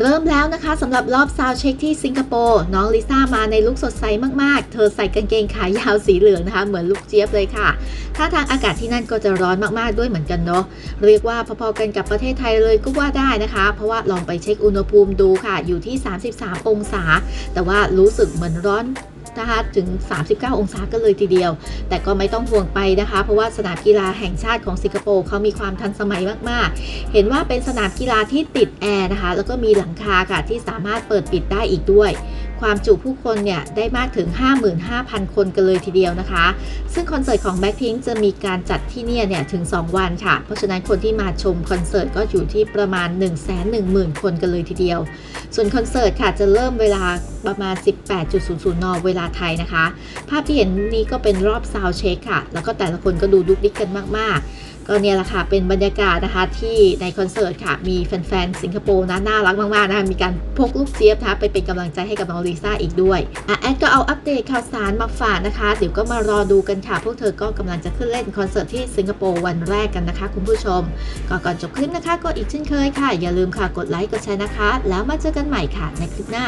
เริ่มแล้วนะคะสำหรับรอบซาวเช็คที่สิงคโปร์น้องลิซ่ามาในลุคสดใสมากๆ เธอใส่กางเกงขายาวสีเหลืองนะคะ เหมือนลูกเจี๊ยบเลยค่ะท่าทางอากาศที่นั่นก็จะร้อนมากๆด้วยเหมือนกันเนาะเรียกว่าพอๆกันกับประเทศไทยเลยก็ว่าได้นะคะ เพราะว่าลองไปเช็คอุณหภูมิดูค่ะ อยู่ที่ 33 องศา แต่ว่ารู้สึกเหมือนร้อน นะคะถึง 39 องศากันเลยทีเดียว แต่ก็ไม่ต้องห่วงไปนะคะ เพราะว่าสนามกีฬาแห่งชาติของสิงคโปร์เขามีความทันสมัยมากๆ เห็นว่าเป็นสนามกีฬาที่ติดแอร์นะคะ แล้วก็มีหลังคาค่ะที่สามารถเปิดปิดได้อีกด้วย ความจุผู้คนเนี่ยได้มากถึง 55,000 คนกันเลยทีเดียวนะคะ ซึ่งคอนเสิร์ตของ Blackpink จะมีการจัดที่เนี่ยเนี่ยถึง 2 วันค่ะ เพราะฉะนั้นคนที่มาชมคอนเสิร์ตก็อยู่ที่ประมาณ 110,000 คนกันเลยทีเดียว ส่วนคอนเสิร์ตค่ะจะเริ่มเวลาประมาณ 18.00 น เวลาไทยนะคะ ภาพที่เห็นนี้ก็เป็นรอบซาวเช็คค่ะ แล้วก็แต่ละคนก็ดูดุกดิกกันมากๆ ก็เนี่ยแหละค่ะเป็นบรรยากาศนะคะที่ในคอนเสิร์ตค่ะมีแฟนๆ สิงคโปร์นะน่ารักมากๆนะคะมีการพกลูกเจี๊ยบนะคะไปเป็นกำลังใจให้กับน้องลิซ่าอีกด้วยอะแอดก็เอาอัปเดตข่าวสารมาฝากนะคะ เดี๋ยวก็มารอดูกันค่ะ พวกเธอก็กำลังจะขึ้นเล่นคอนเสิร์ตที่สิงคโปร์วันแรกกันนะคะ คุณผู้ชมก็ก่อนจบคลิปนะคะก็อีกเช่นเคยค่ะ อย่าลืมค่ะกดไลค์กดแชร์นะคะ แล้วมาเจอกันใหม่ค่ะในคลิปหน้า